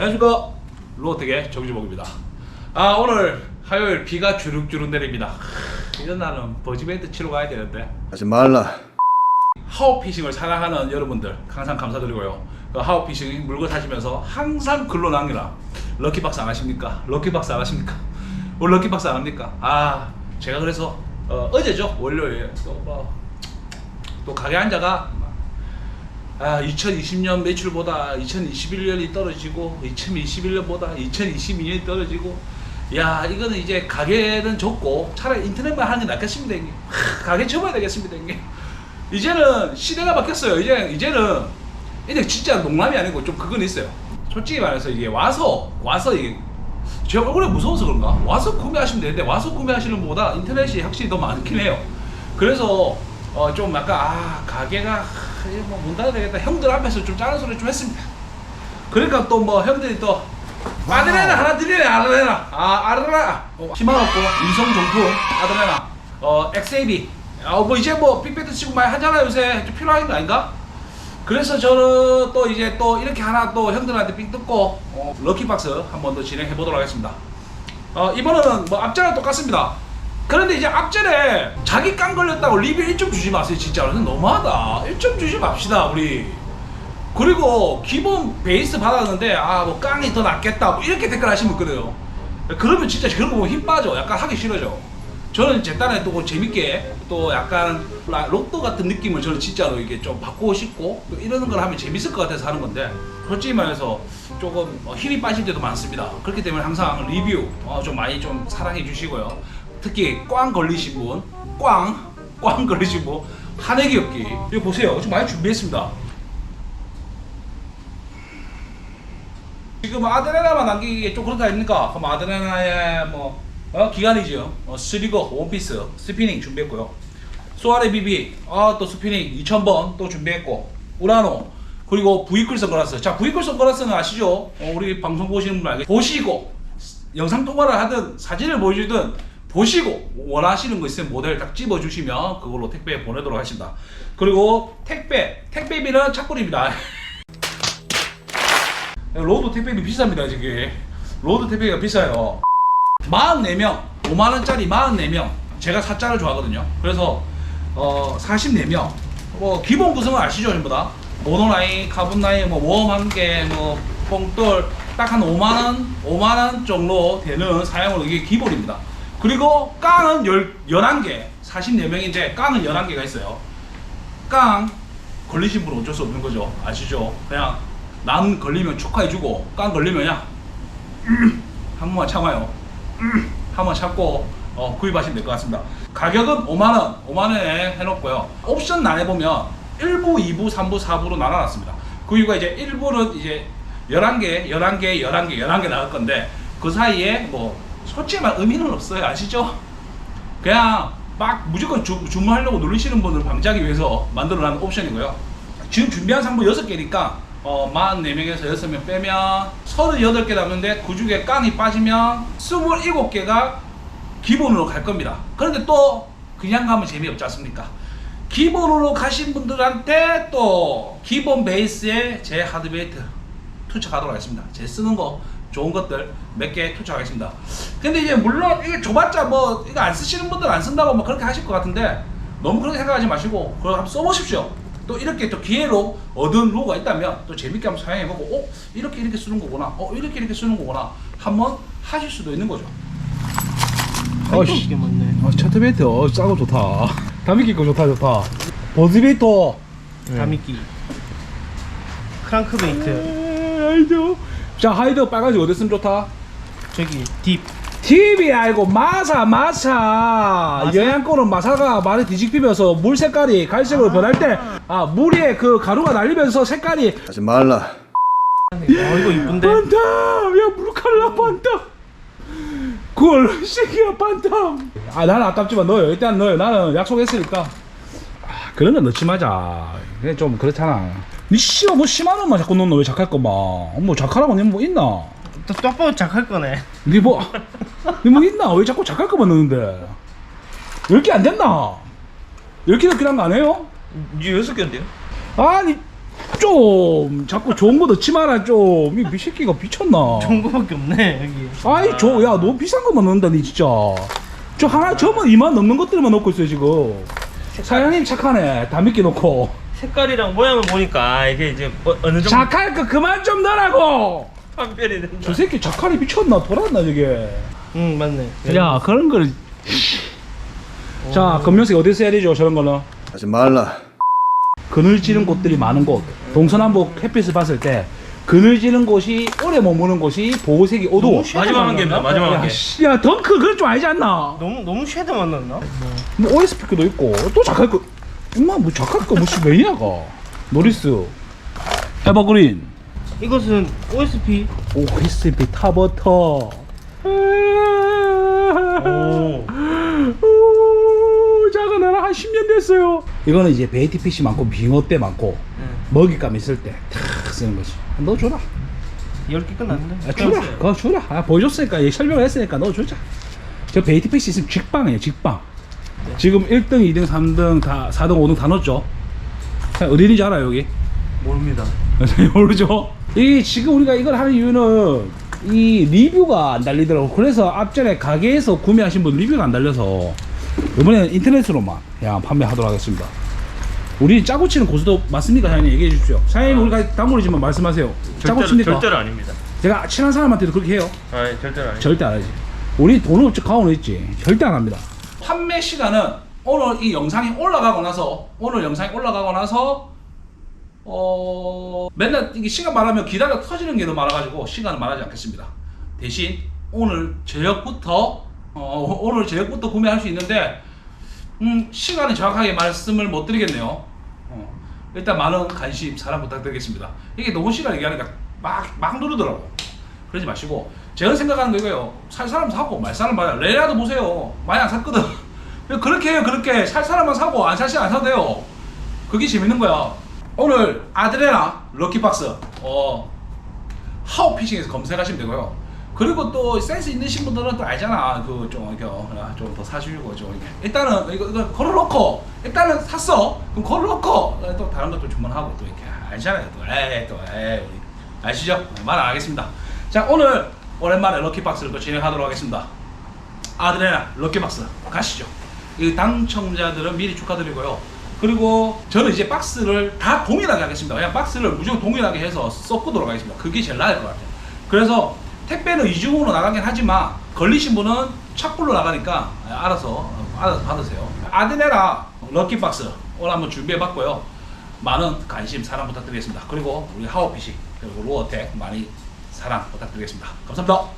안녕하십니까 로어텍의 정주복입니다 아 오늘 화요일 비가 주룩주룩 내립니다 하, 이런 날은 버즈밴드 치러 가야 되는데 하지 말라. 하우피싱을 사랑하는 여러분들 항상 감사드리고요 그 하우피싱 물건 타시면서 항상 글로 남기라 럭키박스 안 하십니까? 럭키박스 안 하십니까? 오늘 럭키박스 안 합니까? 아 제가 그래서 어, 어제죠 월요일 또, 뭐, 또 가게 한자가 아 2020년 매출보다 2021년이 떨어지고 2021년보다 2022년이 떨어지고 야 이거는 이제 가게는 적고 차라리 인터넷만 하는 게 낫겠습니다 형님. 하, 가게 접어야 되겠습니다 형님. 이제는 시대가 바뀌었어요. 이제 이제는 이제 진짜 농담이 아니고 좀 그건 있어요. 솔직히 말해서 이게 와서 와서 이게 제 얼굴에 무서워서 그런가? 와서 구매하시면 되는데 와서 구매하시는 것보다 인터넷이 확실히 더 많긴 해요. 그래서 어 좀 약간 아 가게가 뭐 문 닫아야 되겠다. 형들 앞에서 좀 짜는 소리 좀 했습니다. 그러니까 또 뭐 형들이 또 아드레나 하나 드리네 아드레나. 아 아드레나. 어, 희망없고 인성 정품 아드레나. 어 XAB 어 뭐 이제 뭐 빅배트 치고 많이 하잖아요 요새. 좀 필요한 거 아닌가? 그래서 저는 또 이제 또 이렇게 하나 또 형들한테 삥 뜯고 어, 럭키박스 한번 더 진행해 보도록 하겠습니다. 어, 이번에는 뭐 앞전랑 똑같습니다. 그런데 이제 앞전에 자기 깡 걸렸다고 리뷰 1점 주지 마세요, 진짜로. 너무하다. 1점 주지 맙시다, 우리. 그리고 기본 베이스 받았는데, 아, 뭐 깡이 더 낫겠다. 뭐 이렇게 댓글 하시면 그래요. 그러면 진짜 그런 거 보면 힘 빠져. 약간 하기 싫어져. 저는 제 딴에 또 재밌게 또 약간 라- 로또 같은 느낌을 저는 진짜로 이게 좀 바꾸고 싶고 또 이러는 걸 하면 재밌을 것 같아서 하는 건데 솔직히 말해서 조금 어, 힘이 빠질 때도 많습니다. 그렇기 때문에 항상 리뷰 어, 좀 많이 좀 사랑해 주시고요. 특히 꽝 걸리신 분, 꽝, 꽝 걸리신 분, 한해기 엽기 이거 보세요. 지금 많이 준비했습니다. 지금 아드레나만 남기기 좀 그렇다 아닙니까? 그럼 아드레나의 뭐 어, 기간이죠. 어, 스리거 원피스 스피닝 준비했고요. 소아레 비비 아 또 스피닝 2000번 또 준비했고 우라노 그리고 부이클 선글라스 자 부이클 선글라스는 아시죠? 어, 우리 방송 보시는 분 알겠 보시고 영상 통화를 하든 사진을 보여주든 보시고 원하시는 거 있으면 모델 딱 집어주시면 그걸로 택배 보내도록 하겠습니다. 그리고 택배 택배비는 착불입니다. 로드 택배비 비쌉니다 지금. 로드 택배비가 비싸요. 44명 5만원짜리 44명. 제가 사자를 좋아하거든요. 그래서 어 44명. 뭐 기본 구성은 아시죠 전부 다? 모노라인 카본라인 뭐 웜 한개 뭐 뽕돌 딱 한 5만원 5만원 정도 되는 사용으로 이게 기본입니다 그리고 깡은 10, 11개. 44명인데 깡은 11개가 있어요. 깡 걸리신 분은 어쩔 수 없는 거죠. 아시죠? 그냥 남 걸리면 축하해주고 깡 걸리면 그냥 한 번만 참아요. 한번 참고 어, 구입하시면 될 것 같습니다. 가격은 5만원 5만원에 해놓고요. 옵션 란에 보면 1부 2부 3부 4부로 나눠놨습니다. 그 이유가 이제 1부는 이제 11개 11개 11개 11개 나갈 건데 그 사이에 뭐 솔직히 말 의미는 없어요 아시죠? 그냥 막 무조건 주, 주문하려고 누르시는 분을 방지하기 위해서 만들어 놓은 옵션이고요. 지금 준비한 상품 6개니까 어, 44명에서 6명 빼면 38개 남는데 그 중에 깡이 빠지면 27개가 기본으로 갈 겁니다. 그런데 또 그냥 가면 재미없지 않습니까? 기본으로 가신 분들한테 또 기본 베이스에 제 하드베이트 투척하도록 하겠습니다. 제 쓰는 거 좋은 것들 몇 개 투척하겠습니다. 근데 이제 물론 이거 줘봤자 뭐 이거 안 쓰시는 분들 안 쓴다고 뭐 그렇게 하실 것 같은데 너무 그렇게 생각하지 마시고 그걸 한번 써보십시오. 또 이렇게 또 기회로 얻은 로고가 있다면 또 재밌게 한번 사용해보고 어 이렇게 이렇게 쓰는 거구나 어 이렇게 이렇게 쓰는 거구나 한번 하실 수도 있는 거죠. 어씨 이게 맞네. 아, 차트베이트 어, 싸고 좋다. 담이기 거 좋다 좋다. 버즈베이트 다미끼. 크랑크베이트. 하이드. 자 하이드 빨간색 어디 쓰면 좋다? 저기 딥. TV 알고 마사 마사? 영양권은 마사가 많이 뒤집히면서 물 색깔이 갈색으로 변할 때 아 물에 그 가루가 날리면서 색깔이. 하지 말라. 어 이거 이쁜데. 반탐! 야 물칼라 반탐! 꿀 시기야 반탐! 아 나는 아깝지만 넣어요. 일단 넣어요. 나는 약속했으니까. 아, 그런 건 넣지 마자. 그게 좀 그렇잖아. 니 씨발 뭐 10만원만 자꾸 넣노 왜 작할 거마 뭐 작하라고 니뭐 있나? 또 떡밥 작할 거네. 니뭐 니뭐 있나 왜 자꾸 작할 거만 넣는데 10개 안 됐나 10개 넣기란 거 아니에요? 이제 여섯 개인데요? 아니 좀 자꾸 좋은 거 넣지 마라 좀. 이 새끼가 미쳤나? 좋은 거밖에 없네 여기. 아이 저 야 너무 비싼 것만 넣는다 니 진짜. 저 하나 저만 이만 넣는 것들만 넣고 있어요 지금. 사장님 착하네. 다 믿게 놓고. 색깔이랑 모양을 보니까 아, 이게 이제 어, 어느 정도 작할 거 그만 좀 넣으라고. 판별이 된다. 저 새끼 작칼이 미쳤나 돌았나 저게. 응 맞네. 야 그런 걸. 자 검정색 어디서 해야 되죠 저런 거는? 하지 말라. 그늘지는 곳들이 많은 곳 동서남북 햇빛을 봤을 때 그늘지는 곳이 오래 머무는 곳이 보호색이 어두워 마지막 한 개입니다, 마지막 한 개. 야, 씨, 야 덩크 그럴 줄 알지 않나 너무 너무 쉐드 만났나? 뭐 OSP도 있고 또 작할 거 엄마 뭐 작할 거 무슨 매니아가 노리스 에버그린 이것은 OSP. OSP 타버터 오. 오, 작아 나랑 한 10년 됐어요. 이거는 이제 베이티 피시 많고 빙어 때 많고 먹잇감 있을 때탁 쓰는 거지. 너 줘라. 10개 끝났는데. 아, 주라. 그거 주라. 아, 보여줬으니까 얘 설명을 했으니까 너 주자. 저 베이티 피시 있으면 직방이에요 직방. 지금 1등 2등 3등 다 4등 5등 다 넣었죠? 자, 어디인지 알아요 여기? 모릅니다. 모르죠? 이 지금 우리가 이걸 하는 이유는 이 리뷰가 안 달리더라고. 그래서 앞전에 가게에서 구매하신 분 리뷰가 안 달려서 이번에는 인터넷으로만 그냥 판매하도록 하겠습니다. 우리 짜고 치는 고수도 맞습니까? 사장님 얘기해 주십시오. 사장님 우리가 단골이지만 말씀하세요. 짜고 칩니까? 절대로 아닙니다. 제가 친한 사람한테도 그렇게 해요. 아 절대로 아닙니다. 절대 안 하지. 우리 돈 없지 가오는 있지. 절대 안 합니다. 판매 시간은 오늘 이 영상이 올라가고 나서 오늘 영상이 올라가고 나서 어 맨날 이게 시간 말하면 기다려 터지는 게 너무 많아가지고 시간을 말하지 않겠습니다. 대신 오늘 저녁부터 어 오늘 저녁부터 구매할 수 있는데 음 시간은 정확하게 말씀을 못 드리겠네요. 어, 일단 많은 관심 사랑 부탁드리겠습니다. 이게 너무 시간 얘기하니까 막 막 누르더라고. 그러지 마시고. 제가 생각하는 거 이거예요. 살 사람 사고 말 사람 봐요. 레라도 보세요. 많이 안 샀거든. 그렇게 해요 그렇게. 살 사람만 사고 안 사시 안 사도 돼요. 그게 재밌는 거야 오늘 아드레나 럭키박스. 어. 하우피싱에서 검색하시면 되고요. 그리고 또 센스 있으신 분들은 또 알잖아. 그좀 이렇게 좀더 사주려고 좀 일단은 이거 이거 걸어놓고 일단은 샀어. 그럼 걸어놓고 또 다른 것도 주문하고 또 이렇게 알잖아요. 또 에이 또 에이. 아시죠? 말 안 하겠습니다. 자 오늘 오랜만에 럭키박스를 또 진행하도록 하겠습니다. 아드레나 럭키박스. 가시죠. 이 당첨자들은 미리 축하드리고요. 그리고 저는 이제 박스를 다 동일하게 하겠습니다. 그냥 박스를 무조건 동일하게 해서 섞도록 하겠습니다. 그게 제일 나을 것 같아요. 그래서 택배는 이중으로 나가긴 하지만 걸리신 분은 착불로 나가니까 알아서 알아서 받으세요. 아드레나 럭키박스 오늘 한번 준비해봤고요. 많은 관심 사랑 부탁드리겠습니다. 그리고 우리 하우피시 그리고 로어텍 많이 사랑 부탁드리겠습니다. 감사합니다.